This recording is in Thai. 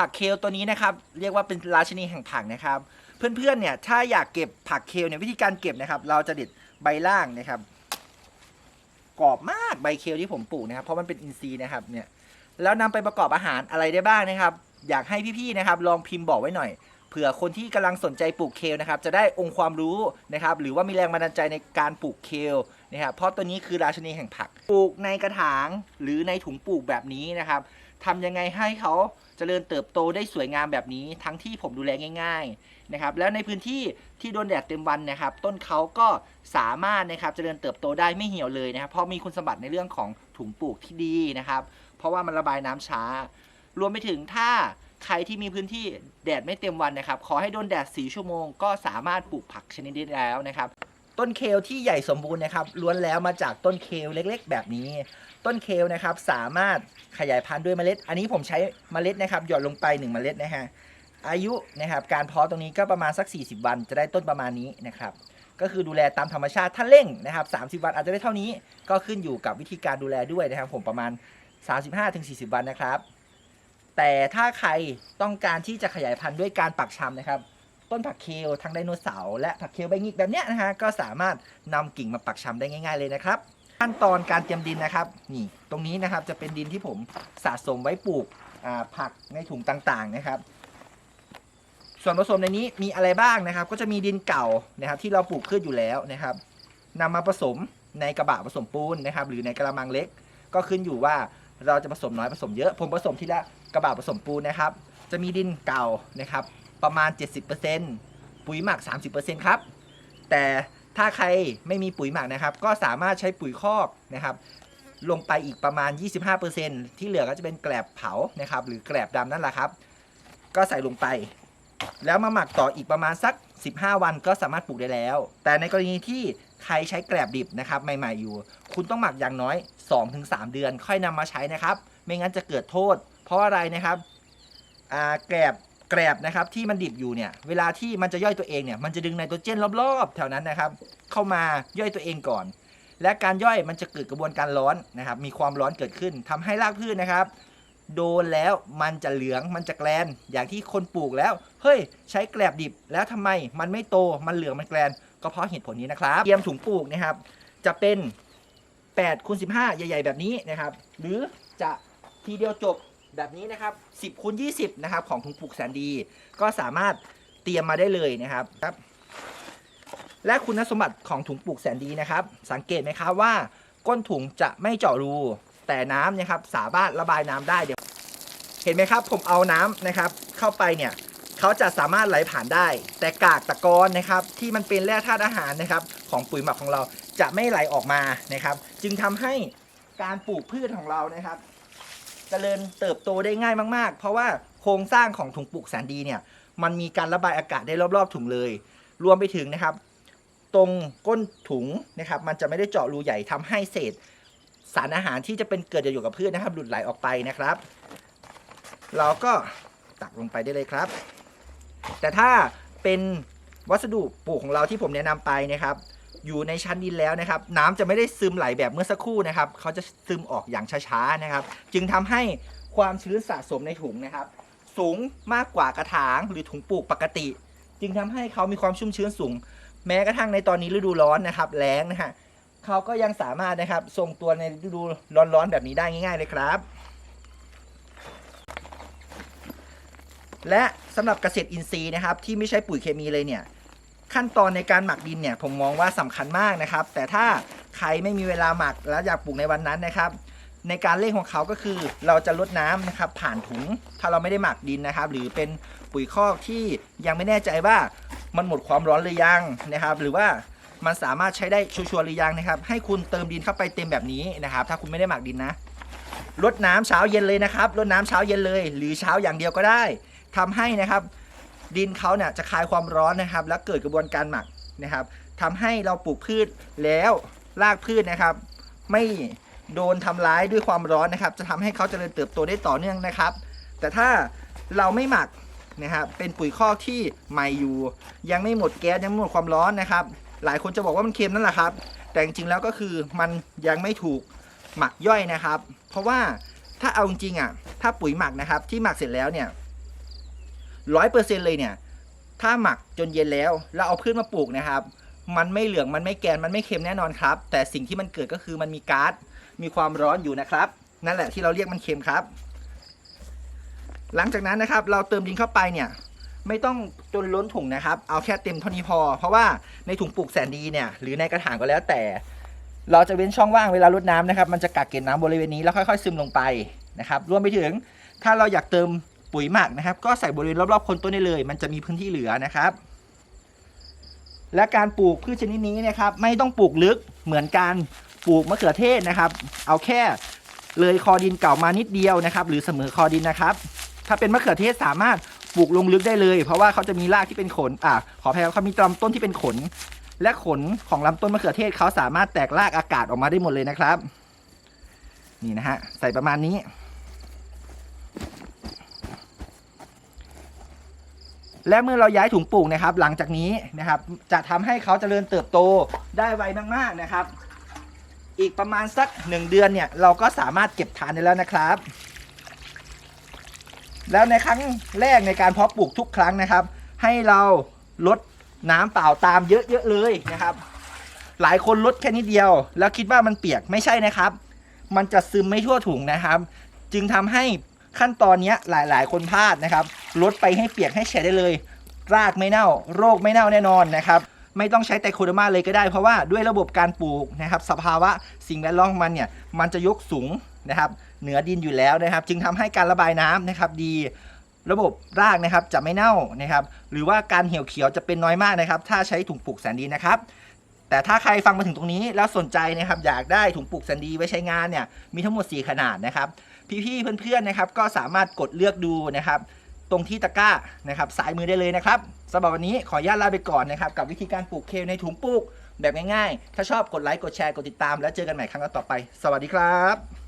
ผักเคลตัวนี้นะครับ เรียกว่าเป็นราชินีแห่งผักนะครับ เพื่อนๆเนี่ยถ้าอยากเก็บผักเคลเนี่ยวิธีการเก็บนะครับ เราจะเด็ดใบล่างนะครับกรอบมากใบเคลที่ผมปลูกนะครับ เพราะมันเป็นอินทรีย์นะครับเนี่ยแล้วนำไปประกอบอาหารอะไรได้บ้างนะครับ อยากให้พี่ๆนะครับ ลองพิมพ์บอกไว้หน่อยเผื่อคนที่กำลังสนใจปลูกเคลนะครับ จะได้องค์ความรู้นะครับ หรือว่ามีแรงบันดาลใจในการปลูกเคล นะครับเพราะตัวนี้คือราชนีแห่งผัก ปลูกในกระถางหรือในถุงปลูกแบบนี้นะครับทำยังไงให้เขาเจริญเติบโตได้สวยงามแบบนี้ ทั้งที่ผมดูแลง่ายๆนะครับแล้วในพื้นที่ที่โดนแดดเต็มวันนะครับ ต้นเขาก็สามารถนะครับเจริญเติบโตได้ไม่เหี่ยวเลยนะครับเพราะมีคุณสมบัติในเรื่องของถุงปลูกที่ดีนะครับ เพราะว่ามันระบายน้ำช้า รวมไปถึงถ้าใครที่มีพื้นที่แดดไม่เต็มวันนะครับ ขอให้โดนแดด 4 ชั่วโมงก็สามารถปลูกผักชนิดนี้แล้วนะครับ ต้นเคลที่ใหญ่สมบูรณ์นะครับล้วนแล้วมาจากต้นเคลเล็กๆ แบบนี้ ต้นเคลนะครับสามารถขยายพันธุ์ด้วยเมล็ด อันนี้ผมใช้เมล็ดนะครับหยอดลงไป1เมล็ดนะฮะอายุนะครับการเพาะตรงนี้ก็ประมาณสัก 40 วันจะได้ต้นประมาณนี้นะครับก็คือดูแลตามธรรมชาติถ้าเร่งนะครับ30 วันอาจจะได้เท่านี้ ก็ขึ้นอยู่กับวิธีการดูแลด้วยนะครับ ผมประมาณ 35-40 วันนะครับ แต่ถ้าใครต้องการที่จะขยายพันธุ์ด้วยการปักชำนะครับ ต้นผักเคลทั้งไดโนเสาร์และผักเคลใบงิกแบบเนี้ยนะฮะก็สามารถนำกิ่งมาปักชำได้ง่าย ๆเลยนะครับ ขั้นตอนการเตรียมดินนะครับนี่ตรงนี้นะครับจะเป็นดินที่ผมสะสมไว้ปลูกผักในถุงต่างๆนะครับ ส่วนผสมในนี้มีอะไรบ้างนะครับ ก็จะมีดินเก่านะครับที่เราปลูกพืชอยู่แล้วนะครับนำมาผสมในกระบะผสมปูนนะครับ หรือในกระมังเล็ก ก็ขึ้นอยู่ว่าเราจะผสมน้อยผสมเยอะ ผมผสมทีละกระบะผสมปูนนะครับ จะมีดินเก่านะครับ ประมาณ 70%ปุ๋ยหมัก 30%ครับ แต่ถ้าใครไม่มีปุ๋ยหมักนะครับ ก็สามารถใช้ปุ๋ยคอกนะครับ ลงไปอีกประมาณ 25%ที่เหลือก็จะเป็นแกลบเผานะครับ หรือแกลบดำนั่นแหละครับ ก็ใส่ลงไป แล้วมาหมักต่ออีกประมาณสัก 15 วันก็สามารถปลูกได้แล้ว แต่ในกรณีที่ใครใช้แกลบดิบนะครับใหม่ๆอยู่ คุณต้องหมักอย่างน้อย 2-3 เดือน ค่อยนำมาใช้นะครับ ไม่งั้นจะเกิดโทษ เพราะอะไรนะครับแกลบ แกลบนะครับที่มันดิบอยู่เนี่ยเวลาที่มันจะย่อยตัวเองเนี่ยมันจะดึงไนโตรเจนรอบๆ แถวนั้นนะครับเข้ามาย่อยตัวเองก่อน และการย่อยมันจะเกิดกระบวนการร้อนนะครับมีความร้อนเกิดขึ้นทำให้รากพืชนะครับ โดนแล้วมันจะเหลืองมันจะแกลน อย่างที่คนปลูกแล้วเฮ้ยใช้แกลบดิบแล้วทำไมมันไม่โตมันเหลืองมันแกลน ก็เพราะเหตุผลนี้นะครับเตรียมถุงปลูกนะครับ จะเป็น8คูณ15 ใหญ่ ๆ แบบนี้นะครับ หรือจะทีเดียวจบ แบบนี้นะครับ 10คูณ20 นะครับ ของถุงปลูกแสนดี ก็สามารถเตรียมมาได้เลยนะครับครับ และคุณสมบัติของถุงปลูกแสนดีนะครับ สังเกตไหมครับว่า ก้นถุงจะไม่เจาะรู แต่น้ำนะครับสามารถระบายน้ำได้เดี๋ยวเห็นไหมครับ ผมเอาน้ำนะครับ เข้าไปเนี่ยเขาจะสามารถไหลผ่านได้ แต่กากตะกอนนะครับ ที่มันเป็นแร่ธาตุอาหารนะครับ ของปุ๋ยหมักของเราจะไม่ไหลออกมานะครับ จึงทำให้การปลูกพืชของเรานะครับ เจริญเติบโตได้ง่ายมากๆ เพราะว่าโครงสร้างของถุงปลูกแสนดีเนี่ยมันมีการระบายอากาศได้รอบๆถุงเลย รวมไปถึงนะครับ ตรงก้นถุงนะครับมันจะไม่ได้เจาะรูใหญ่ทำให้เศษ สารอาหารที่จะเป็นเกิดประโยชน์กับพืชนะครับ หลุดไหลออกไปนะครับ เราก็ตักลงไปได้เลยครับ แต่ถ้าเป็นวัสดุปลูกของเราที่ผมแนะนำไปนะครับ อยู่ในชั้นดินแล้วนะครับ น้ำจะไม่ได้ซึมไหลแบบเมื่อสักครู่นะครับเขาจะซึมออกอย่างช้าๆนะครับ จึงทำให้ความชื้นสะสมในถุงนะครับ สูงมากกว่ากระถางหรือถุงปลูกปกติ จึงทำให้เขามีความชุ่มชื้นสูง แม้กระทั่งในตอนนี้ฤดูร้อนนะครับแล้งนะฮะเขาก็ยังสามารถนะครับทรงตัวในฤดูร้อนๆแบบนี้ได้ง่าย ๆ เลยครับ และสำหรับเกษตรอินทรีย์นะครับ ที่ไม่ใช้ปุ๋ยเคมีเลยเนี่ย ขั้นตอนในการหมักดินเนี่ยผมมองว่าสำคัญมากนะครับ แต่ถ้าใครไม่มีเวลาหมักแล้วอยากปลูกในวันนั้นนะครับในการเร่งของเขาก็คือเราจะลดน้ำนะครับผ่านถุงถ้าเราไม่ได้หมักดินนะครับ หรือเป็นปุ๋ยคอกที่ยังไม่แน่ใจว่ามันหมดความร้อนหรือยังนะครับ หรือว่ามันสามารถใช้ได้ชัวร์หรือยังนะครับ ให้คุณเติมดินเข้าไปเต็มแบบนี้นะครับ ถ้าคุณไม่ได้หมักดินนะลดน้ำเช้าเย็นเลยนะครับลดน้ำเช้าเย็นเลย หรือเช้าอย่างเดียวก็ได้ทำให้นะครับ ดินเขาเนี่ยจะคายความร้อนนะครับ แล้วเกิดกระบวนการหมักนะครับทำให้เราปลูกพืชแล้วรากพืชนะครับ ไม่โดนทำร้ายด้วยความร้อนนะครับ จะทำให้เขาเจริญเติบโตได้ต่อเนื่องนะครับ แต่ถ้าเราไม่หมักนะครับเป็นปุ๋ยคอกที่ใหม่อยู่ ยังไม่หมดแก๊สยังไม่หมดความร้อนนะครับ หลายคนจะบอกว่ามันเค็มนั่นแหละครับ แต่จริงๆแล้วก็คือมันยังไม่ถูกหมักย่อยนะครับ เพราะว่าถ้าเอาจริงอะถ้าปุ๋ยหมักนะครับที่หมักเสร็จแล้วเนี่ย ร้อยเปอร์เซ็นเลยเนี่ย ถ้าหมักจนเย็นแล้วแล้วเอาพืชมาปลูกนะครับ มันไม่เหลืองมันไม่แกนมันไม่เค็มแน่นอนครับ แต่สิ่งที่มันเกิดก็คือมันมีก๊าซมีความร้อนอยู่นะครับ นั่นแหละที่เราเรียกมันเค็มครับ หลังจากนั้นนะครับ เราเติมดินเข้าไปเนี่ย ไม่ต้องจนล้นถุงนะครับ เอาแค่เต็มเท่านี้พอ เพราะว่าในถุงปลูกแสนดีเนี่ยหรือในกระถางก็แล้วแต่ เราจะเว้นช่องว่างเวลารดน้ำนะครับ มันจะกักเก็บน้ำบริเวณนี้แล้วค่อยๆ ซึมลงไปนะครับรวมไปถึงถ้าเราอยากเติม ปุ๋ยหมักนะครับ ก็ใส่บริเวณรอบๆคนต้นได้เลย มันจะมีพื้นที่เหลือนะครับ และการปลูกพืชชนิดนี้นะครับ ไม่ต้องปลูกลึกเหมือนการปลูกมะเขือเทศนะครับ เอาแค่เลยคอดินเก่ามานิดเดียวนะครับ หรือเสมอคอดินนะครับ ถ้าเป็นมะเขือเทศสามารถปลูกลงลึกได้เลย เพราะว่าเขาจะมีรากที่เป็นขนอะขออภัยเขามีลำต้นที่เป็นขน และขนของลำต้นมะเขือเทศเขาสามารถแตกรากอากาศออกมาได้หมดเลยนะครับ นี่นะฮะใส่ประมาณนี้ และเมื่อเราย้ายถุงปลูกนะครับ หลังจากนี้นะครับ จะทำให้เขาเจริญเติบโตได้ไวมากๆนะครับ อีกประมาณสักหนึ่งเดือนเนี่ยเราก็สามารถเก็บทานได้แล้วนะครับ แล้วในครั้งแรกในการเพาะปลูกทุกครั้งนะครับ ให้เราลดน้ำเปล่าตามเยอะๆเลยนะครับ หลายคนลดแค่นิดเดียว แล้วคิดว่ามันเปียกไม่ใช่นะครับ มันจะซึมไม่ทั่วถุงนะครับ จึงทำให้ ขั้นตอนนี้หลายๆ คนพลาดนะครับลดไปให้เปียกให้แฉะได้เลย รากไม่เน่า โรคไม่เน่าแน่นอนนะครับไม่ต้องใช้ไตโคโดมาเลยก็ได้เพราะว่าด้วยระบบการปลูกนะครับสภาวะสิ่งแวดล้อมมันเนี่ยมันจะยกสูงนะครับเหนือดินอยู่แล้วนะครับ จึงทำให้การระบายน้ำนะครับดีระบบรากนะครับจะไม่เน่านะครับ หรือว่าการเหี่ยวเขียวจะเป็นน้อยมากนะครับ ถ้าใช้ถุงปลูกแสนดีนะครับ แต่ถ้าใครฟังมาถึงตรงนี้แล้วสนใจนะครับ อยากได้ถุงปลูกแสนดีไว้ใช้งานเนี่ยมีทั้งหมด 4 ขนาดนะครับ พี่ๆเพื่อนๆนะครับ ก็สามารถกดเลือกดูนะครับ ตรงที่ตะกร้านะครับสายมือได้เลยนะครับสำหรับวันนี้ขออนุญาตลาไปก่อนนะครับ กับวิธีการปลูกเคลในถุงปลูกแบบง่ายๆ ถ้าชอบกดไลค์กดแชร์กดติดตาม แล้วเจอกันใหม่ครั้งต่อไป สวัสดีครับ